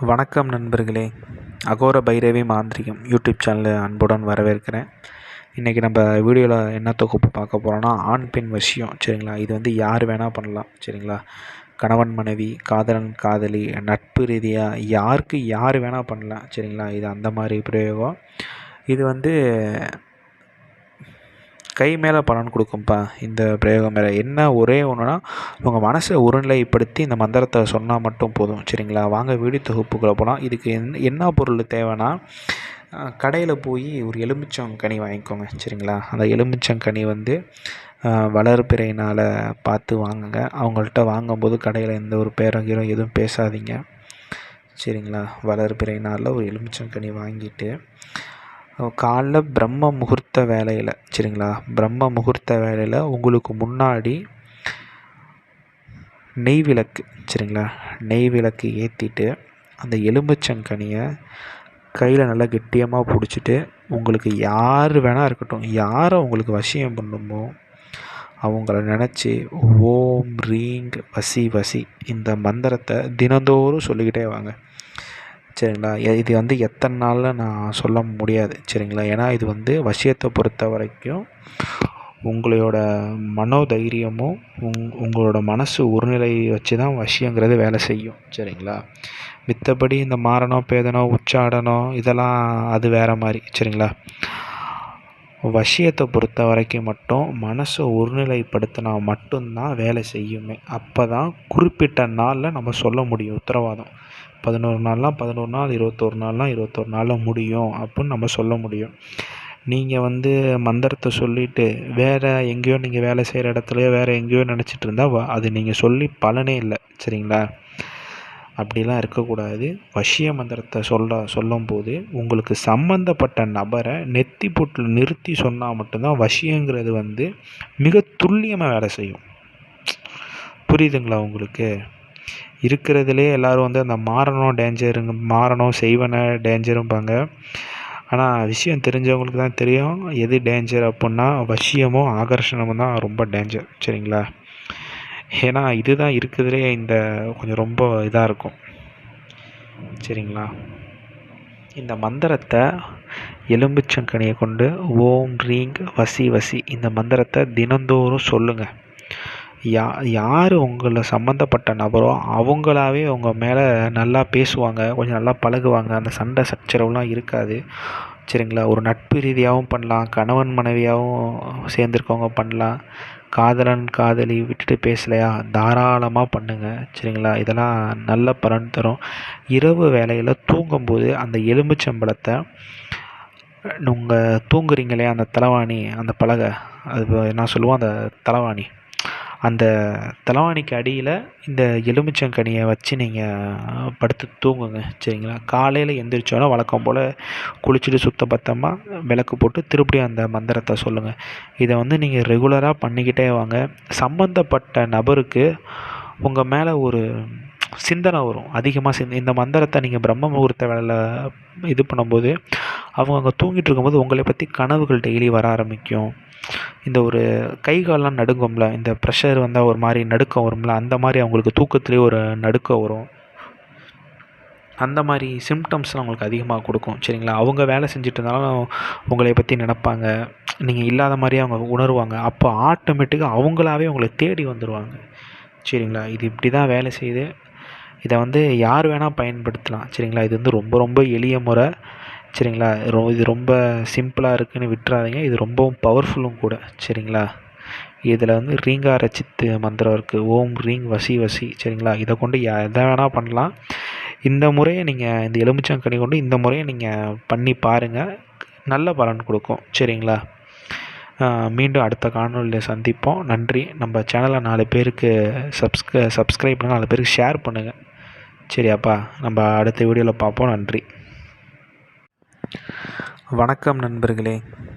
வணக்கம் நண்பர்களே. அகோர பைரவி மாந்திரிகம் யூடியூப் சேனலில் அன்புடன் வரவேற்கிறேன். இன்றைக்கி நம்ம வீடியோவில் என்ன தொகுப்பு பார்க்க போகிறோன்னா ஆண் பெண் விஷயம். சரிங்களா? இது வந்து யார் வேணால் பண்ணலாம். சரிங்களா? கணவன் மனைவி காதலன் காதலி நட்பு ரீதியாக யாருக்கு யார் வேணால் பண்ணலாம். சரிங்களா? இது அந்த மாதிரி பிரயோகம். இது வந்து கை மேலே பலன் கொடுக்கும்ப்பா இந்த பிரயோகம் மேலே என்ன ஒரே ஒன்றுனா உங்கள் மனசை ஒருநிலைப்படுத்தி இந்த மந்திரத்தை சொன்னால் மட்டும் போதும். சரிங்களா? வாங்க வீடு தொகுப்புக்குள்ளே போனால் இதுக்கு என்ன என்ன பொருள் தேவைன்னா கடையில் போய் ஒரு எலுமிச்சங்கனி வாங்கிக்கோங்க. சரிங்களா? அந்த எலுமிச்சங்கனி வந்து வளர்பிறையினால் பார்த்து வாங்குங்க. அவங்கள்ட்ட வாங்கும்போது கடையில் எந்த ஒரு பேரங்கீரம் எதுவும் பேசாதீங்க. சரிங்களா? வளர்பிறையினால் நாளில் ஒரு எலுமிச்சங்கனி வாங்கிட்டு காலைல பிரம்ம முகூர்த்த வேலையில் சரிங்களா? பிரம்ம முகூர்த்த வேலையில் உங்களுக்கு முன்னாடி நெய் விளக்கு சரிங்களா? நெய் விளக்கு ஏற்றிட்டு அந்த எலும்புச்சங்கனியை கையில் நல்லா கெட்டியமாக பிடிச்சிட்டு உங்களுக்கு யார் வேணால் இருக்கட்டும் யாரை உங்களுக்கு வசியம் பண்ணுமோ அவங்கள நினச்சி ஓம் ரீங் வசி வசி இந்த மந்திரத்தை தினந்தோறும் சொல்லிக்கிட்டே வாங்க. சரிங்களா? இது வந்து எத்தனை நாளில் நான் சொல்ல முடியாது சரிங்களா? ஏன்னா இது வந்து வசியத்தை பொறுத்த வரைக்கும் உங்களோட மனோதைரியமும் உங் உங்களோட மனசு ஒருநிலை வச்சு தான் வசியங்கிறது வேலை செய்யும் சரிங்களா? மித்தபடி இந்த மாரணம் பேதனம் உச்சாடனம் இதெல்லாம் அது வேறு மாதிரி சரிங்களா? வசியத்தை பொறுத்த வரைக்கும் மட்டும் மனசை ஒருநிலைப்படுத்தினா மட்டும்தான் வேலை செய்யுமே. அப்போ தான் குறிப்பிட்ட நாளில் நம்ம சொல்ல முடியும் உத்தரவாதம். பதினோரு நாள்லாம் பதினோரு நாள் இருபத்தோரு நாள்லாம் இருபத்தோரு நாளில் முடியும் அப்புடின்னு நம்ம சொல்ல முடியும். நீங்கள் வந்து மந்திரத்தை சொல்லிவிட்டு வேறு எங்கேயோ நீங்கள் வேலை செய்கிற இடத்துலையோ வேறு எங்கேயோ நினச்சிட்டு இருந்தால் அது நீங்கள் சொல்லி பலனே இல்லை. சரிங்களா? அப்படிலாம் இருக்கக்கூடாது. வசிய மந்திரத்தை சொல்ல சொல்லும்போது உங்களுக்கு சம்மந்தப்பட்ட நபரை நெத்தி போட்டில் நிறுத்தி சொன்னால் மட்டும்தான் வசியங்கிறது வந்து மிக துல்லியமாக வேலை செய்யும். புரியுதுங்களா உங்களுக்கு? இருக்கிறதுலே எல்லோரும் வந்து அந்த மாறணும் டேஞ்சருங்க மாறணும் செய்வன டேஞ்சரும்பாங்க ஆனால் விஷயம் தெரிஞ்சவங்களுக்கு தான் தெரியும். எது டேஞ்சர் அப்புடின்னா வசியமும் ஆகர்ஷணமும் தான் ரொம்ப டேஞ்சர் சரிங்களா? ஏன்னா இதுதான் இருக்கிறதுலே இந்த கொஞ்சம் ரொம்ப இதாக இருக்கும். சரிங்களா? இந்த மந்திரத்தை எலும்புச்சங்கனியை கொண்டு ஓம் ரீங் வசி வசி இந்த மந்திரத்தை தினந்தோறும் சொல்லுங்கள் யா யார் உங்களை சம்மந்தப்பட்ட நபரோ அவங்களாவே உங்கள் மேலே நல்லா பேசுவாங்க கொஞ்சம் நல்லா பழகுவாங்க அந்த சண்டை சச்சரவுலாம் இருக்காது. சரிங்களா? ஒரு நட்பு ரீதியாகவும் பண்ணலாம் கணவன் மனைவியாகவும் சேர்ந்துருக்கவங்க பண்ணலாம். காதலன் காதலி விட்டுட்டு பேசலையா? தாராளமாக பண்ணுங்கள் சரிங்களா? இதெல்லாம் நல்ல பலன் தரும். இரவு வேலையில் தூங்கும்போது அந்த எலும்புச்சம்பளத்தை உங்கள் தூங்குறீங்களே அந்த தலைவாணி அந்த பலகை அது என்ன சொல்லுவோம் அந்த தலைவாணி. அந்த தலைவாணிக்கு அடியில் இந்த எலுமிச்சங்கனியை வச்சு நீங்கள் படுத்து தூங்குங்க சரிங்களா? காலையில் எழுந்திரிச்சோன்னே வழக்கம் போல் குளிச்சுட்டு சுத்த பத்தமாக விளக்கு போட்டு திருப்படியும் அந்த மந்திரத்தை சொல்லுங்கள் இதை வந்து நீங்கள் ரெகுலராக பண்ணிக்கிட்டே வாங்க. சம்மந்தப்பட்ட நபருக்கு உங்கள் மேலே ஒரு சிந்தனை வரும். அதிகமாக சிந்த இந்த மந்திரத்தை நீங்கள் பிரம்ம முகூர்த்த வேலையில் இது பண்ணும்போது அவங்க அங்கே தூங்கிட்டு இருக்கும்போது உங்களை பற்றி கனவுகள் டெய்லி வர ஆரம்பிக்கும். இந்த ஒரு கை கால்லாம் நடுங்கும்ல இந்த ப்ரெஷர் வந்தால் ஒரு மாதிரி நடுக்கம் வரும்ல அந்த மாதிரி அவங்களுக்கு தூக்கத்துலேயே ஒரு நடுக்கம் வரும். அந்த மாதிரி சிம்டம்ஸ்லாம் அவங்களுக்கு அதிகமாக கொடுக்கும் சரிங்களா? அவங்க வேலை செஞ்சுட்டு இருந்தாலும் உங்களை பற்றி நினப்பாங்க. நீங்கள் இல்லாத மாதிரியே அவங்க உணருவாங்க. அப்போ ஆட்டோமேட்டிக்காக அவங்களாவே உங்களை தேடி வந்துடுவாங்க சரிங்களா? இது இப்படி தான் வேலை செய்யுது. இதை வந்து யார் வேணால் பயன்படுத்தலாம் சரிங்களா? இது வந்து ரொம்ப ரொம்ப எளிய முறை. சரிங்களா? ரொ இது ரொம்ப சிம்பிளாக இருக்குதுன்னு விட்டுறாதீங்க. இது ரொம்பவும் பவர்ஃபுல்லும் கூட சரிங்களா? இதில் வந்து ரீங்கார சித்து மந்திரம் இருக்குது ஓம் ரீங் வசி வசி சரிங்களா? இதை கொண்டு எதை வேணால் பண்ணலாம். இந்த முறையை நீங்கள் இந்த எலுமிச்சங்கனி கொண்டு இந்த முறையை நீங்கள் பண்ணி பாருங்கள் நல்ல பலன் கொடுக்கும் சரிங்களா? மீண்டும் அடுத்த காணொலியில் சந்திப்போம். நன்றி. நம்ம சேனலை நாலு பேருக்கு சப்ஸ்க சப்ஸ்கிரைப் பண்ணுங்கள் நாலு பேருக்கு ஷேர் பண்ணுங்கள் சரியாப்பா. நம்ம அடுத்த வீடியோவில் பார்ப்போம். நன்றி. வணக்கம் நண்பர்களே.